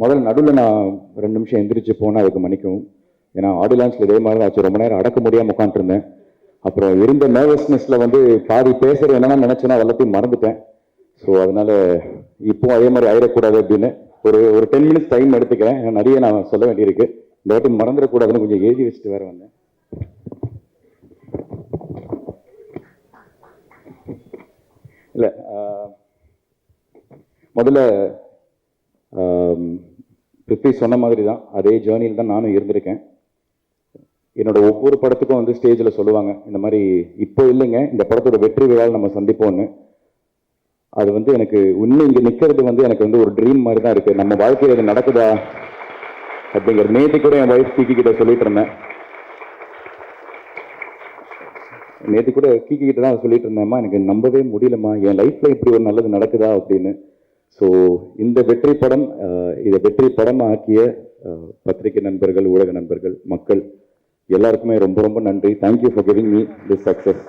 முதல்ல நடுவில் நான் ரெண்டு நிமிஷம் எந்திரிச்சு போனால் அதுக்கு மன்னிக்கும் ஏன்னா ஆடியோ லான்ச்சில் இதே மாதிரி தான் ஆச்சு. ரொம்ப நேரம் அடக்க முடியாமல் உட்காந்துருந்தேன் அப்புறம் இருந்த நர்வஸ்னஸில் வந்து பாதி பேசுகிற என்னென்னா நினச்சேன்னா எல்லாத்தையும் மறந்துட்டேன். ஸோ அதனால இப்போ அதே மாதிரி ஆயிடக்கூடாது அப்படின்னு ஒரு ஒரு டென் மினிட்ஸ் டைம் எடுத்துக்கிறேன். நிறைய நான் சொல்ல வேண்டியிருக்கு. இந்த வாட்டி மறந்துடக்கூடாதுன்னு கொஞ்சம் எழுதி வச்சுட்டு வேறு வந்தேன். இல்லை முதல்ல பிப்பி சொன்ன மாதிரி தான் அதே ஜேர்னியில் தான் நானும் இருந்திருக்கேன். என்னோட ஒவ்வொரு படத்துக்கும் வந்து ஸ்டேஜில் சொல்லுவாங்க இந்த மாதிரி இப்போ இல்லைங்க இந்த படத்தோட வெற்றி விழாவில் நம்ம சந்திப்போம்னு. அது வந்து எனக்கு இன்னும் இங்கே நிற்கிறது வந்து எனக்கு வந்து ஒரு ட்ரீம் மாதிரி தான் இருக்குது நம்ம வாழ்க்கையில் இது நடக்குதா? அப்படிங்கிற நேற்று கூட என் ஒய்ஃப் கீக்கி கிட்ட சொல்லிட்டு இருந்தேன். நேற்று கூட கீக்கி கிட்ட தான் சொல்லிட்டு இருந்தேம்மா எனக்கு நம்பவே முடியலம்மா. என் லைஃப்பில் இப்படி ஒரு நல்லது நடக்குதா? அப்படின்னு. ஸோ இந்த வெற்றி படம் இதை வெற்றி படம் ஆக்கிய பத்திரிகை நண்பர்கள் ஊடக நண்பர்கள் மக்கள் எல்லாருக்குமே ரொம்ப ரொம்ப நன்றி. Thank you for giving me this success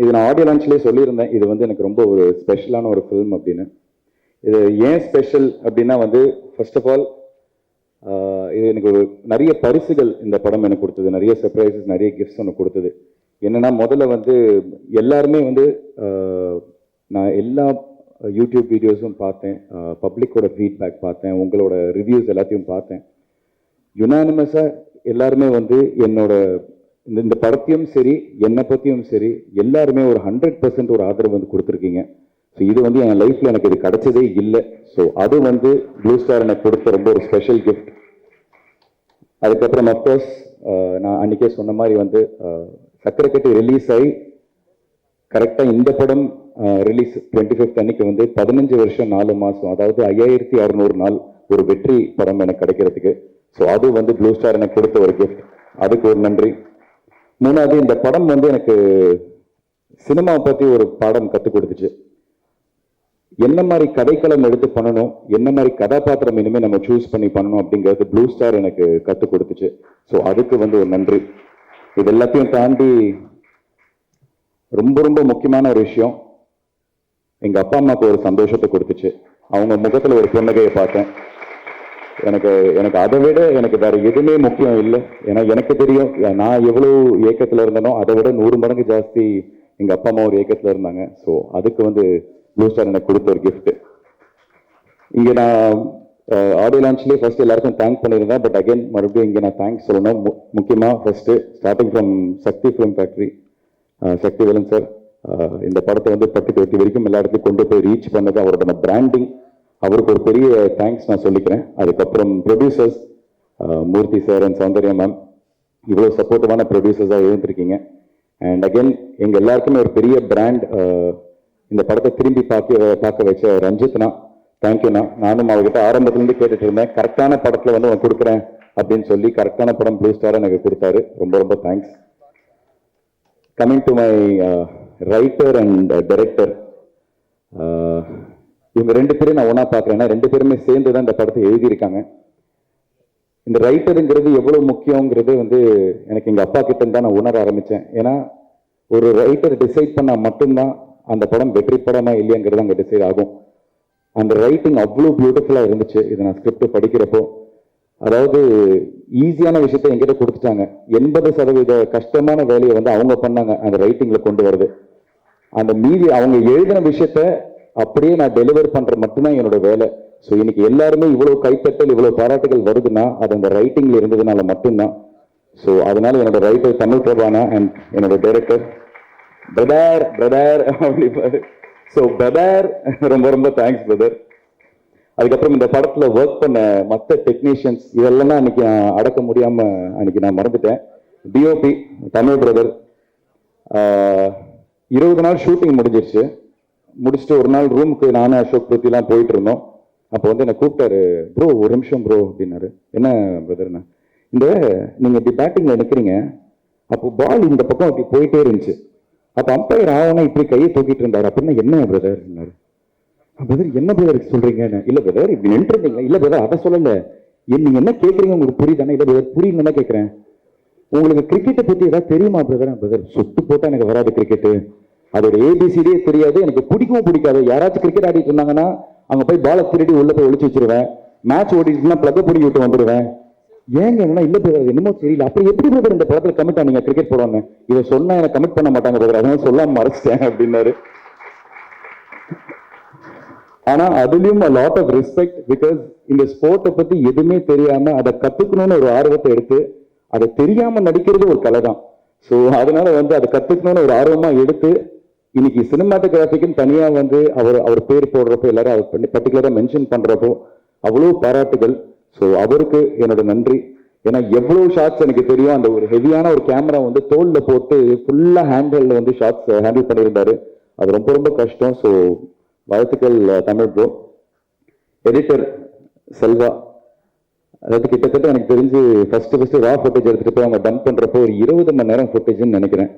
இது நான் ஆடியோ லான்ச்லேயே சொல்லியிருந்தேன். இது வந்து எனக்கு ரொம்ப ஒரு ஸ்பெஷலான ஒரு ஃபிலிம் அப்படின்னு. இது ஏன் ஸ்பெஷல் அப்படின்னா வந்து ஃபர்ஸ்ட் ஆஃப் ஆல் இது எனக்கு ஒரு நிறைய பரிசுகள் இந்த படம் எனக்கு கொடுத்தது. நிறைய சர்ப்ரைசஸ் நிறைய கிஃப்ட்ஸ் ஒன்று கொடுத்தது. என்னன்னா முதல்ல வந்து எல்லாருமே வந்து நான் எல்லா யூடியூப் வீடியோஸும் பார்த்தேன். பப்ளிக்கோட ஃபீட்பேக் பார்த்தேன். உங்களோட ரிவ்யூஸ் எல்லாத்தையும் பார்த்தேன். யுனானிமஸாக எல்லாருமே வந்து என்னோட இந்த இந்த படத்தையும் சரி என்னை பற்றியும் சரி எல்லாருமே ஒரு ஹண்ட்ரட் பர்சன்ட் ஒரு ஆதரவு வந்து கொடுத்துருக்கீங்க. ஸோ இது வந்து என் லைஃப்பில் எனக்கு இது கிடைச்சதே இல்லை. ஸோ அது வந்து ப்ளூ ஸ்டார் எனக்கு கொடுத்த ரொம்ப ஒரு ஸ்பெஷல் கிஃப்ட் அதுக்கப்புறம் அஃப்கோர்ஸ் நான் அன்றைக்கே சொன்ன மாதிரி வந்து சக்கரைக்கட்டு ரிலீஸ் ஆகி கரெக்டாக இந்த படம் ரிலீஸ் டுவெண்ட்டி ஃபிஃப்த் அன்னைக்கு வந்து பதினஞ்சு வருஷம் நாலு மாதம் அதாவது ஐயாயிரத்தி அறநூறு நாள் ஒரு வெற்றி படம் எனக்கு கிடைக்கிறதுக்கு. ஸோ அது வந்து ப்ளூ ஸ்டார் எனக்கு கொடுத்த ஒரு கிஃப்ட் அதுக்கு ஒரு நன்றி. மூணாவது இந்த படம் வந்து எனக்கு சினிமாவை பற்றி ஒரு பாடம் கற்றுக் கொடுத்துச்சு. என்ன மாதிரி கதைக்களம் எடுத்து பண்ணணும் என்ன மாதிரி கதாபாத்திரம் இனிமேல் நம்ம சூஸ் பண்ணி பண்ணணும் அப்படிங்கிறது ப்ளூ ஸ்டார் எனக்கு கற்றுக் கொடுத்துச்சு. ஸோ அதுக்கு வந்து ஒரு நன்றி. இது எல்லாத்தையும் தாண்டி ரொம்ப ரொம்ப முக்கியமான ஒரு விஷயம். எங்கள் அப்பா அம்மாவுக்கு ஒரு சந்தோஷத்தை கொடுத்துச்சு. அவங்க முகத்தில் ஒரு புன்னகையை பார்த்தேன். எனக்கு எனக்கு அதை விட எனக்கு வேற எதுவுமே முக்கியம் இல்லை. ஏன்னா எனக்கு தெரியும் நான் எவ்வளோ இயக்கத்தில் இருந்தனோ அதை விட நூறு மடங்கு ஜாஸ்தி எங்கள் அப்பா அம்மா ஒரு இயக்கத்தில் இருந்தாங்க. ஸோ அதுக்கு வந்து ப்ளூ ஸ்டார் எனக்கு கொடுத்த ஒரு கிஃப்ட்டு இங்கே நான் ஆடியோ லான்ச்லேயே ஃபர்ஸ்ட் எல்லாருக்கும் தேங்க் பண்ணியிருந்தேன். பட் அகைன் மறுபடியும் இங்கே நான் தேங்க்ஸ் சொல்லணும். மு- முக்கியமா first starting from Sakthi film factory Sakthi Velan sir இந்த படத்தை வந்து பத்து இருபத்தி வரைக்கும் எல்லா இடத்துலையும் கொண்டு போய் ரீச் பண்ணது அவரோட பிராண்டிங் அவருக்கு ஒரு பெரிய தேங்க்ஸ் நான் சொல்லிக்கிறேன். அதுக்கப்புறம் producers Murthy sir and Soundarya ma'am இவ்வளோ சப்போர்ட்டிவான ப்ரொடியூசர்ஸாக இருந்திருக்கீங்க அண்ட் அகெயின் எங்கள் எல்லாருக்குமே ஒரு பெரிய பிராண்ட் இந்த படத்தை திரும்பி பார்க்க பார்க்க வச்ச ரஞ்சித்னா தேங்க்யூண்ணா நானும் அவர்கிட்ட ஆரம்பத்துலேருந்து கேட்டுட்டு இருந்தேன். கரெக்டான படத்தில் வந்து அவன் கொடுக்குறேன் அப்படின்னு சொல்லி கரெக்டான படம் ப்ளூ ஸ்டாராக எனக்கு கொடுத்தாரு. ரொம்ப ரொம்ப thanks coming to my writer and director இவங்க ரெண்டு பேரும் நான் ஒன்றா பார்க்குறேன். ரெண்டு பேருமே சேர்ந்து தான் இந்த படத்தை எழுதியிருக்காங்க. இந்த ரைட்டருங்கிறது எவ்வளோ முக்கியங்கிறது வந்து எனக்கு எங்கள் அப்பா கிட்ட தான் நான் உணர ஆரம்பித்தேன் ஏன்னா ஒரு ரைட்டர் டிசைட் பண்ணால் மட்டும்தான் அந்த படம் வெற்றி படமா இல்லையாங்கிறது அங்கே டிசைட் ஆகும். அந்த ரைட்டிங் அவ்வளோ பியூட்டிஃபுல்லாக இருந்துச்சு. இதை நான் ஸ்கிரிப்ட் படிக்கிறப்போ அதாவது ஈஸியான விஷயத்த என்கிட்ட கொடுத்துட்டாங்க. எண்பது சதவீத கஷ்டமான வேலையை வந்து அவங்க பண்ணாங்க அந்த ரைட்டிங்கில் கொண்டு வருது அந்த மீதி அவங்க எழுதின விஷயத்த அப்படியே நான் டெலிவர் பண்ணுற மட்டும்தான் என்னோட வேலை. ஸோ இன்னைக்கு எல்லாருமே இவ்வளோ கைத்தட்டல் இவ்வளோ பாராட்டுகள் வருதுன்னா அது அந்த ரைட்டிங்கில் இருந்ததுனால மட்டும்தான். ஸோ அதனால என்னோட ரைட்டர் தமிழ் பிரபானா அண்ட் என்னோட டைரக்டர் பிரதர் பிரதர் அப்படிப்பாரு ஸோ பிரதர் ரொம்ப ரொம்ப தேங்க்ஸ் பிரதர் அதுக்கப்புறம் இந்த படத்துல ஒர்க் பண்ண மற்ற டெக்னீஷியன்ஸ் இதெல்லாம் அன்னைக்கு நான் அடக்க முடியாம அன்னைக்கு நான் மறந்துட்டேன். டிஓபி தமிழ் பிரதர் இருபது நாள் ஷூட்டிங் முடிஞ்சிருச்சு. முடிச்சுட்டு ஒரு நாள் ரூமுக்கு நானும் அசோக் பிருத்திலாம் போயிட்டு இருந்தோம். அப்போ வந்து என்னை கூப்பிட்டாரு ப்ரோ ஒரு நிமிஷம் ப்ரோ அப்படின்னாரு. என்ன பிரதர்னா இந்த நீங்க இப்படி பேட்டிங்ல நிற்கிறீங்க அப்போ பால் இந்த பக்கம் அப்படி போயிட்டே இருந்துச்சு. அப்போ அம்பையர் ஆகணும் இப்படி கையை தூக்கிட்டு இருந்தார். அப்படின்னா என்ன பிரதர் பிரதர் என்ன பிரதர் சொல்றீங்க? இல்ல பிரதர் இப்படி நின்றுருந்தீங்களா இல்ல பிரதர் அதை சொல்லல. ஏன் நீங்க என்ன கேட்குறீங்க உங்களுக்கு புரியுதானே? இல்ல பிரதர் புரியலன்னா கேட்குறேன் உங்களுக்கு கிரிக்கெட்டை பத்தி ஏதாவது தெரியுமா பிரதர் பிரதர் சுட்டு போட்டா எனக்கு வராது கிரிக்கெட்டு அதோட ஏபிசிடியே தெரியாது. எனக்கு பிடிக்கவும் பிடிக்காது. யாராச்சும் கிரிக்கெட் ஆடிட்டு இருந்தாங்கன்னா அங்கே போய் பாலை திருடி உள்ள போய் ஒழிச்சு வச்சிருவேன். மேட்ச் ஓடிட்டுனா பிளக்க பிடி விட்டு வந்துடுவேன் ஏங்க என்ன இல்லை பிரதர் என்னமோ தெரியல. அப்படி எப்படி பிரதர் இந்த படத்தில் கமிட் ஆனீங்க கிரிக்கெட் போடுவாங்க இதை சொன்னா எனக்கு கமிட் பண்ண மாட்டாங்க பிரதர் அதனால சொல்லாம மறைச்சிட்டேன் அப்படின்னாரு. ஆனா அதுலயும் லாட் ஆஃப் ரெஸ்பெக்ட் பிகாஸ் இந்த ஸ்போர்ட்டை பத்தி எதுவுமே தெரியாம அதை கத்துக்கணும்னு ஒரு ஆர்வத்தை எடுத்து அதை தெரியாம நடிக்கிறது ஒரு கலை தான். ஸோ அதனால வந்து அதை கத்துக்கணும்னு ஒரு ஆர்வமா எடுத்து இன்னைக்கு சினிமாட்டோகிராஃபிக்குன்னு தனியா வந்து அவர் அவர் பேர் போடுறப்போ எல்லாரும் அவர் பர்டிகுலரா மென்ஷன் பண்றப்போ அவ்வளோ பாராட்டுகள். ஸோ அவருக்கு என்னோட நன்றி. ஏன்னா எவ்வளோ ஷாட்ஸ் எனக்கு தெரியும். அந்த ஒரு ஹெவியான ஒரு கேமரா வந்து தோல்ல போட்டு ஃபுல்லாக ஹேண்டில் வந்து ஷாட்ஸ் ஹேண்டில் uh, பண்ணியிருந்தாரு. அது ரொம்ப ரொம்ப கஷ்டம். ஸோ வாழ்த்துக்கள் தமிழ் ப்ரோ எடிட்டர் செல்வா அதாவது கிட்டத்தட்ட எனக்கு தெரிஞ்சு ஃபஸ்ட்டு ஃபஸ்ட்டு ரா ஃபுட்டேஜ் எடுத்துகிட்டு போய் அவங்க டம்ப் பண்ணுறப்போ ஒரு இருபது மணி நேரம் ஃபுட்டேஜ்னு நினைக்கிறேன்.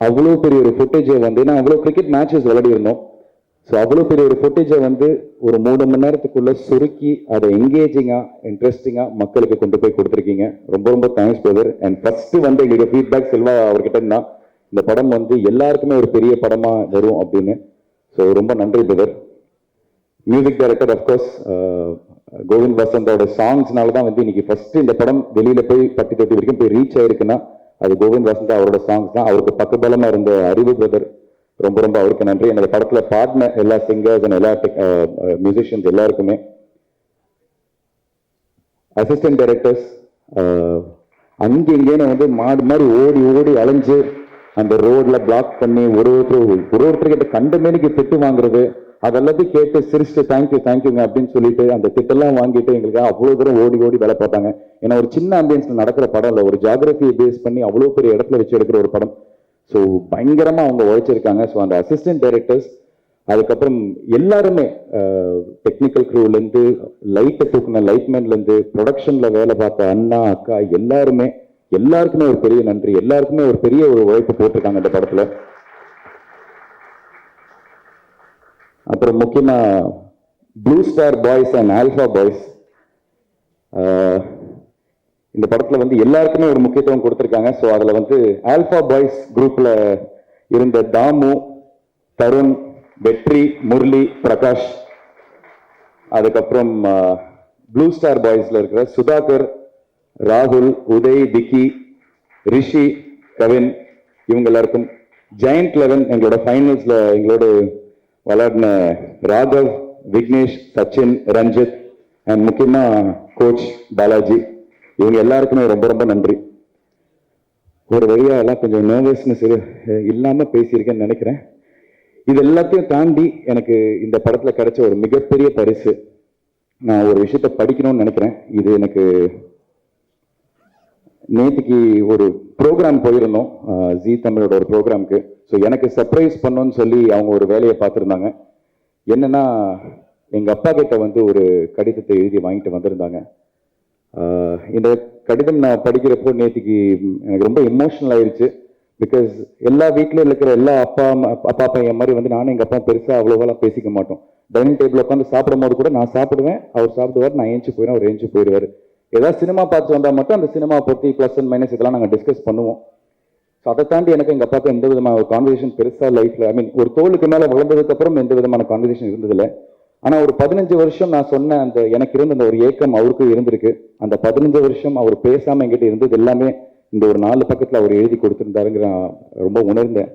அவ்வளோ பெரிய ஒரு ஃபுட்டேஜை வந்து ஏன்னா அவ்வளோ கிரிக்கெட் மேட்சஸ் விளையாடி இருந்தோம் ஸோ அவ்வளோ பெரிய ஒரு ஃபுட்டேஜை வந்து ஒரு மூணு மணி நேரத்துக்குள்ளே சுருக்கி அதை என்கேஜிங்காக இன்ட்ரெஸ்டிங்காக மக்களுக்கு கொண்டு போய் கொடுத்துருக்கீங்க. ரொம்ப ரொம்ப தேங்க்ஸ் பிரதர் அண்ட் ஃபஸ்ட்டு வந்து எங்களுடைய ஃபீட்பேக் செல்வா அவர்கிட்ட இருந்தா இந்த படம் வந்து எல்லாருக்குமே ஒரு பெரிய படமாக வரும் அப்படின்னு. ஸோ ரொம்ப நன்றி brother music director of course Govind வசந்தோட சாங்ஸ்னால தான் வந்து இன்னைக்கு ஃபர்ஸ்ட் இந்த படம் வெளியில போய் பட்டி தொட்டி வரைக்கும் போய் ரீச் ஆயிருக்குன்னா அது கோவிந்த் வசந்தா அவரோட சாங்ஸ் தான். அவருக்கு பக்கபலமா இருந்த அறிவு பிரதர் ரொம்ப ரொம்ப அவருக்கு நன்றி. என்னோட படத்துல பாடின எல்லா சிங்கர்ஸ் அண்ட் எல்லா மியூசிஷியன்ஸ் uh, uh, எல்லாருக்குமே. அசிஸ்டன்ட் டைரக்டர்ஸ் அங்கே இங்கேன்னு வந்து மாடு மாதிரி ஓடி ஓடி அலைஞ்சு அந்த ரோட்ல பிளாக் பண்ணி ஒரு ஒருத்தர் ஒரு ஒருத்தர்கிட்ட கண்ட மேனிக்கு திட்டு வாங்குறது அதெல்லாத்தையும் கேட்டு சிரிச்சுட்டு தேங்க்யூ தேங்க்யூங்க அப்படின்னு சொல்லிட்டு அந்த திட்டெல்லாம் வாங்கிட்டு எங்களுக்கு அவ்வளவு தூரம் ஓடி ஓடி வேலை பார்த்தாங்க. ஏன்னா ஒரு சின்ன ஆம்பியன்ஸ்ல நடக்கிற படம் இல்லை ஒரு ஜாகிரபியை பேஸ் பண்ணி அவ்வளவு பெரிய இடத்துல வச்சு எடுக்கிற ஒரு படம். ஸோ பயங்கரமா அவங்க உழைச்சிருக்காங்க. ஸோ அந்த அசிஸ்டன்ட் டைரக்டர்ஸ் அதுக்கப்புறம் எல்லாருமே டெக்னிக்கல் க்ரூலேருந்து லைட்டை தூக்குன லைட்மேன்லேருந்து ப்ரொடக்ஷனில் வேலை பார்த்த அண்ணா அக்கா எல்லாருமே எல்லாருக்குமே ஒரு பெரிய நன்றி. எல்லாருக்குமே ஒரு பெரிய ஒரு உழைப்பு போட்டிருக்காங்க இந்த படத்தில். அப்புறம் முக்கியமா blue star boys and alpha boys இந்த படத்துல வந்து எல்லாருக்குமே ஒரு முக்கியத்துவம் கொடுத்துருக்காங்க. ஸோ அதில் வந்து ஆல்ஃபா பாய்ஸ் குரூப்ல இருந்த தாமு தருண் வெற்றி முரளி பிரகாஷ். அதுக்கப்புறம் ப்ளூ ஸ்டார் பாய்ஸ்ல இருக்கிற சுதாகர் ராகுல் உதய் திக்கி ரிஷி கவின் இவங்க எல்லாருக்கும் ஜெயண்ட் லெவன் எங்களோட ஃபைனல்ஸில் எங்களோட விளையாடின ராகவ் விக்னேஷ் சச்சின் ரஞ்சித் அண்ட் முக்கியமாக கோச் பாலாஜி. இவங்க எல்லாருக்குமே ரொம்ப ரொம்ப நன்றி. ஒரு வழியாக எல்லாம் கொஞ்சம் நர்வஸ்னஸ் இல்லாமல் பேசியிருக்கேன்னு நினைக்கிறேன். இது எல்லாத்தையும் தாண்டி எனக்கு இந்த படத்தில் கிடைச்ச ஒரு மிகப்பெரிய பரிசு. நான் ஒரு விஷயத்த படிக்கணும்னு நினைக்கிறேன். இது எனக்கு நேற்றுக்கு ஒரு ப்ரோக்ராம் போயிருந்தோம். ஜி ஜீ தமிழோட ஒரு ப்ரோக்ராம்க்கு ஸோ எனக்கு சர்ப்ரைஸ் பண்ணோன்னு சொல்லி அவங்க ஒரு வேலையை பார்த்துருந்தாங்க. என்னென்னா எங்கள் அப்பா கிட்ட வந்து ஒரு கடிதத்தை எழுதி வாங்கிட்டு வந்திருந்தாங்க. இந்த கடிதம் நான் படிக்கிறப்போ நேற்றுக்கு எனக்கு ரொம்ப எமோஷனல் ஆயிடுச்சு பிகாஸ் எல்லா வீட்லேயும் இருக்கிற எல்லா அப்பா அம்மா அப்பா பையன் மாதிரி வந்து நானும் எங்கள் அப்பா பெருசாக அவ்வளோவெல்லாம் பேசிக்க மாட்டோம். டைனிங் டேபிள் உட்காந்து சாப்பிடும் போது கூட நான் சாப்பிடுவேன் அவர் சாப்பிடுவார் நான் ஏஞ்சி போயிடுவேன் அவர் ஏஞ்சி போயிடுவார். ஏதாவது சினிமா பார்த்து வந்தால் மட்டும் அந்த சினிமா பற்றி ப்ளஸ் அண்ட் மைனஸ் இதெல்லாம் நாங்கள் டிஸ்கஸ் பண்ணுவோம். ஸோ அதை தாண்டி எனக்கு எங்கள் அப்பாவுக்கு எந்த விதமான ஒரு கான்வர்சேஷன் பெருசாக லைஃப்ல ஐ மீன் ஒரு தோலுக்கு மேலே வளர்ந்ததுக்கப்புறம் எந்த விதமான கான்வர்சேஷன் இருந்ததில்லை. ஆனால் ஒரு பதினஞ்சு வருஷம் நான் சொன்ன அந்த எனக்கு இருந்த அந்த ஒரு ஏக்கம் அவருக்கும் இருந்திருக்கு. அந்த பதினஞ்சு வருஷம் அவர் பேசாமல் என்கிட்ட இருந்தது எல்லாமே இந்த ஒரு நாலு பக்கத்தில் அவர் எழுதி கொடுத்துருந்தாருங்கிற நான் ரொம்ப உணர்ந்தேன்.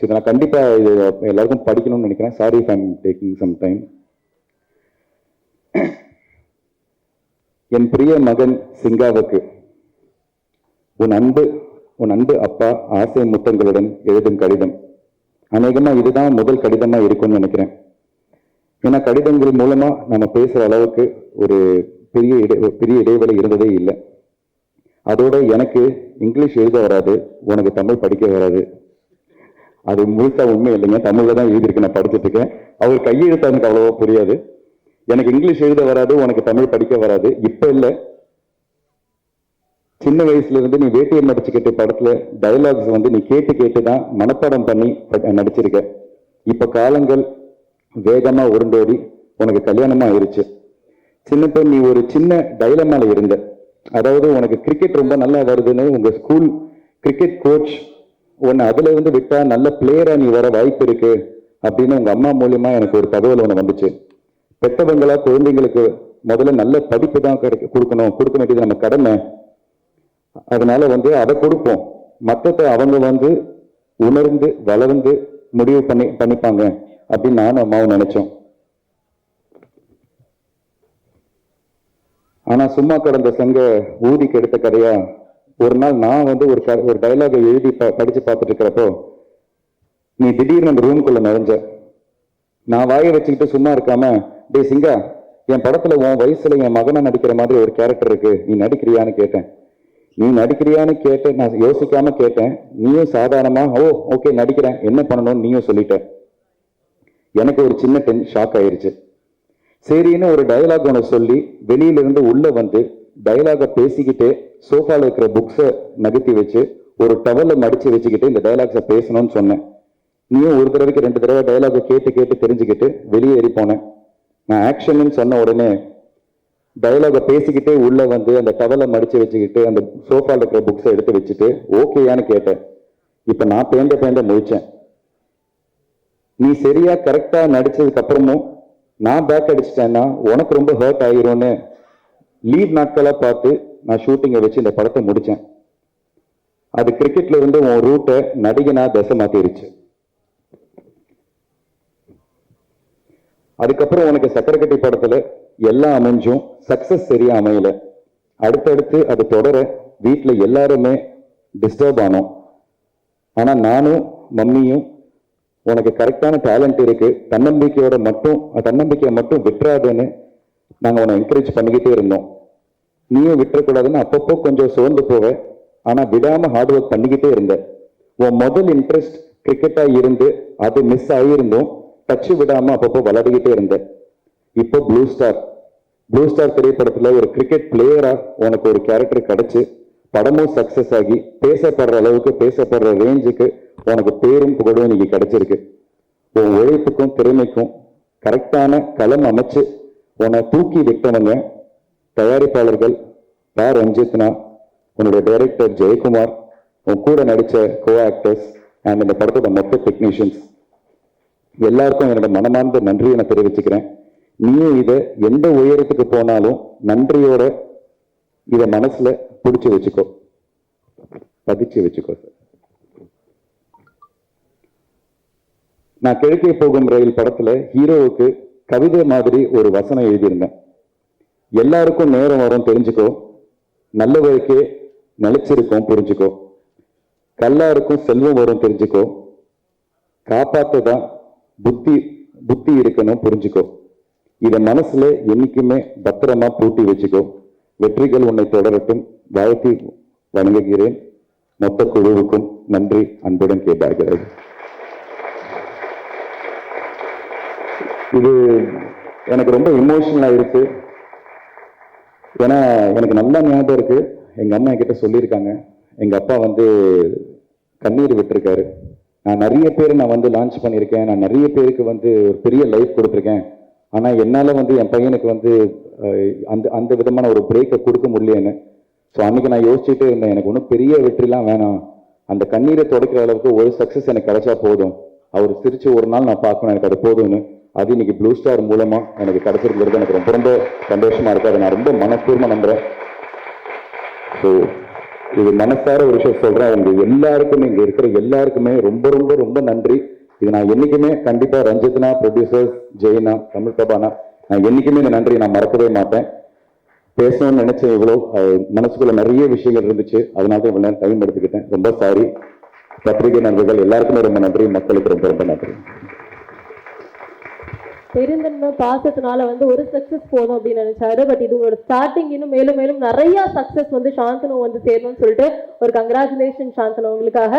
ஸோ இதை நான் கண்டிப்பாக இது எல்லாருக்கும் படிக்கணும்னு நினைக்கிறேன். Sorry if I'm taking some time என் பிரிய மகன் சிங்காவுக்கு. உன் அன்பு உன் அன்பு அப்பா ஆசை முத்தங்களுடன் எழுதும் கடிதம். அநேகமா இதுதான் முதல் கடிதமா இருக்கும்னு நினைக்கிறேன். ஏன்னா கடிதங்கள் மூலமா நம்ம பேசுற அளவுக்கு ஒரு பெரிய இடை பெரிய இடைவெளி இருந்ததே இல்லை. அதோட எனக்கு இங்கிலீஷ் எழுத வராது உனக்கு தமிழ் படிக்க வராது. அது முழுசா உண்மை இல்லைங்க தமிழ்ல தான் எழுதியிருக்கு நான் படிச்சுட்டு இருக்கேன். அவர் கையெழுத்து எனக்கு அவ்வளவா புரியாது. எனக்கு இங்கிலீஷ் எழுத வராது உனக்கு தமிழ் படிக்க வராது. இப்ப இல்ல. சின்ன வயசுல இருந்து நீ வேட்டியம் நடிச்சுக்கிட்டு படத்துல டைலாக்ஸ் வந்து நீ கேட்டு கேட்டு தான் மனப்பாடம் பண்ணி நடிச்சிருக்க. இப்ப காலங்கள் வேகமா உருண்டோடி உனக்கு கல்யாணமா ஆயிருச்சு. சின்ன பெண் நீ ஒரு சின்ன டைலமால இருந்த. அதாவது உனக்கு கிரிக்கெட் ரொம்ப நல்லா வருதுன்னு உங்க ஸ்கூல் கிரிக்கெட் கோச் உன்னை அதுல இருந்து விட்டா நல்ல பிளேயரா நீ வர வாய்ப்பு இருக்கு அப்படின்னு உங்க அம்மா மூலியமா எனக்கு ஒரு தகவல் ஒன்று வந்துச்சு. பெற்றவங்களா குழந்தைங்களுக்கு முதல்ல நல்ல படிப்பு தான் கிடைக்க கொடுக்கணும். கொடுக்க வேண்டியது நம்ம கடமை. அதனால வந்து அதை கொடுப்போம். மற்றத்தை அவங்க வந்து உணர்ந்து வளர்ந்து முடிவு பண்ணி பண்ணிப்பாங்க அப்படின்னு நானும் அம்மாவும் நினைச்சோம். ஆனா சும்மா கடந்த சங்க ஊதிக்கு எடுத்த கதையா ஒரு நாள் நான் வந்து ஒரு ஒரு டைலாக எழுதி ப- படிச்சு பார்த்துட்டு இருக்கிறப்போ நீ திடீர்னு அந்த ரூம்குள்ள நுழைஞ்ச நான் வாயை வச்சுக்கிட்டு சும்மா இருக்காம டே சிங்கா என் படத்துல உன் வயசுல என் மகனை நடிக்கிற மாதிரி ஒரு கேரக்டர் இருக்கு. நீ நடிக்கிறியான்னு கேட்டேன். நீ நடிக்கிறியான்னு கேட்டு நான் யோசிக்காம கேட்டேன். நீயும் சாதாரணமா ஓ ஓகே நடிக்கிறேன். என்ன பண்ணணும்னு நீயும் சொல்லிட்ட. எனக்கு ஒரு சின்ன டென் ஷாக் ஆயிருச்சு. சரின்னு ஒரு டயலாக் ஒன்று சொல்லி வெளியிலிருந்து உள்ளே உள்ள வந்து டயலாக பேசிக்கிட்டே சோஃபாவில் இருக்கிற புக்ஸை நகர்த்தி வச்சு ஒரு டவலில் மடித்து வச்சுக்கிட்டு இந்த டயலாக்ஸை பேசணும்னு சொன்னேன். நீயும் ஒரு தடவைக்கு ரெண்டு தடவை டயலாக கேட்டு கேட்டு தெரிஞ்சுக்கிட்டு வெளியேறி போனேன். நான் ஆக்ஷன் சொன்ன உடனே டைலாக பேசிக்கிட்டே உள்ள வந்து அந்த டவலை மடிச்சு வச்சுக்கிட்டு அந்த சோஃபால இருக்கிற புக்ஸை எடுத்து வச்சுட்டு ஓகேயான்னு கேட்டேன். இப்ப நான் பேந்த பேந்த முடிச்சேன் நீ சரியா கரெக்டா நடிச்சதுக்கு அப்புறமும் நான் பேக் அடிச்சிட்டேன்னா உனக்கு ரொம்ப ஹர்ட் ஆயிரும்னு லீவ் நாட்களா பார்த்து நான் ஷூட்டிங்கை வச்சு இந்த படத்தை முடிச்சேன். அது கிரிக்கெட்ல இருந்து உன் ரூட்டை நடிகனா தசை மாத்திருச்சு. அதுக்கப்புறம் உனக்கு சக்கரக்கட்டி படத்துல எல்லாம் அமைஞ்சும் சக்சஸ் சரியா அமையல. அடுத்தடுத்து அது தொடர வீட்டில் எல்லாருமே டிஸ்டர்ப் ஆனோம். ஆனால் நானும் மம்மியும் உனக்கு கரெக்டான டேலண்ட் இருக்கு. தன்னம்பிக்கையோட மட்டும் தன்னம்பிக்கையை மட்டும் விட்டுறாதுன்னு நாங்கள் உன்னை என்கரேஜ் பண்ணிக்கிட்டே இருந்தோம். நீயும் விட்டுறக்கூடாதுன்னு அப்பப்போ கொஞ்சம் சோர்ந்து போவ. ஆனால் விடாமல் ஹார்ட் ஒர்க் பண்ணிக்கிட்டே இருந்த. உன் முதல் இன்ட்ரெஸ்ட் கிரிக்கெட்டாக இருந்து அது மிஸ் ஆகியிருந்தும் டச் விடாம அப்பப்போ வளர்ந்துகிட்டே இருந்தேன். இப்போ ப்ளூ ஸ்டார் ப்ளூ ஸ்டார் திரைப்படத்துல ஒரு கிரிக்கெட் பிளேயரா உனக்கு ஒரு கேரக்டர் கிடைச்சு படமும் சக்சஸ் ஆகி பேசப்படுற அளவுக்கு பேசப்படுற ரேஞ்சுக்கு உனக்கு பேரும் புகழும் இன்னைக்கு கிடைச்சிருக்கு. உன் உழைப்புக்கும் திறமைக்கும் கரெக்டான களம் அமைச்சு உன்னை தூக்கி விட்டவங்க தயாரிப்பாளர்கள் ப ரஞ்சித்னா உன்னோட டைரக்டர் ஜெயக்குமார் உன் கூட நடித்த கோ ஆக்டர்ஸ் அண்ட் இந்த படத்தோட மொத்த டெக்னீஷியன்ஸ் எல்லாருக்கும் என்னோட மனமார்ந்த நன்றியை நான் தெரிவிச்சுக்கிறேன். நீயும் இதை எந்த உயரத்துக்கு போனாலும் நன்றியோட இதை மனசுல பிடிச்சி வச்சுக்கோ. பதிச்சு வச்சுக்கோ சார் நான் கிழக்கே போகும் ரயில் படத்துல ஹீரோவுக்கு கவிதை மாதிரி ஒரு வசனம் எழுதியிருந்தேன். எல்லாருக்கும் நேரம் வரும் தெரிஞ்சுக்கோ. நல்ல வழிக்கே நிலைச்சிருக்கும் புரிஞ்சுக்கோ. கல்லாருக்கும் செல்வம் வரும் தெரிஞ்சுக்கோ. காப்பாத்ததான் புத்தி புத்தி இருக்கணும் புரிஞ்சுக்கோ. இத மனசுல என்னைக்குமே பத்திரமா பூட்டி வச்சுக்கோ. வெற்றிகள் உன்னை தொடரட்டும். வாழ்த்தி வணங்குகிறேன். மொத்த குழுவுக்கும் நன்றி. அன்புடன் கேட்டார்கள். இது எனக்கு ரொம்ப இமோஷனலா இருக்கு. ஏன்னா எனக்கு நல்லா ஞாபகம் இருக்கு. எங்க அம்மா என்கிட்ட சொல்லியிருக்காங்க. எங்க அப்பா வந்து கண்ணீர் விட்டிருக்காரு. நான் நிறைய பேர் நான் வந்து லான்ச் பண்ணியிருக்கேன். நான் நிறைய பேருக்கு வந்து ஒரு பெரிய லைஃப் கொடுத்துருக்கேன். ஆனால் என்னால் வந்து என் பையனுக்கு வந்து அந்த அந்த விதமான ஒரு பிரேக்கை கொடுக்க முடியலன்னு. ஸோ அன்னைக்கு நான் யோசிச்சுட்டே இருந்தேன். எனக்கு ஒன்றும் பெரிய வெற்றிலாம் வேணாம். அந்த கண்ணீரை துடைக்கிற அளவுக்கு ஒரு சக்ஸஸ் எனக்கு கிடைச்சா போதும். அவர் சிரித்து ஒரு நாள் நான் பார்க்கணும். எனக்கு அது போதும்னு. அது இன்னைக்கு ப்ளூ ஸ்டார் மூலமாக எனக்கு கிடச்சிருக்கிறது. எனக்கு ரொம்ப ரொம்ப சந்தோஷமாக இருக்குது அதை நான் ரொம்ப மனப்பூர்வமாக நம்புறேன். ஸோ இது மனசார ஒரு விஷயம் சொல்றேன். உங்க எல்லாருக்குமே இங்க இருக்கிற எல்லாருக்குமே ரொம்ப ரொம்ப ரொம்ப நன்றி. இது நான் என்னைக்குமே கண்டிப்பாக ரஞ்சித்னா ப்ரொடியூசர்ஸ் ஜெயினா தமிழ் பிரபானா நான் என்றைக்குமே இந்த நன்றி நான் மறக்கவே மாட்டேன். பேசணும்னு நினைச்சேன் இவ்வளோ மனசுக்குள்ள நிறைய விஷயங்கள் இருந்துச்சு. அதனால தான் இவ்வளோ நேரம் டைம் எடுத்துக்கிட்டேன். ரொம்ப சாரி பத்திரிகை நண்பர்கள் எல்லாருக்குமே ரொம்ப நன்றி. மக்களுக்கு ரொம்ப ரொம்ப நன்றி. பெருந்தன்மை பாசத்தினால வந்து ஒரு சக்சஸ் போதும் அப்படின்னு நினைச்சாரு. பட் இது உங்களோட ஸ்டார்டிங் இன்னும் மேலும் மேலும் நிறைய சக்சஸ் வந்து சாந்தனு வந்து சேரணும்னு சொல்லிட்டு ஒரு கங்க்ராச்சுலேஷன் சாந்தனு உங்களுக்காக.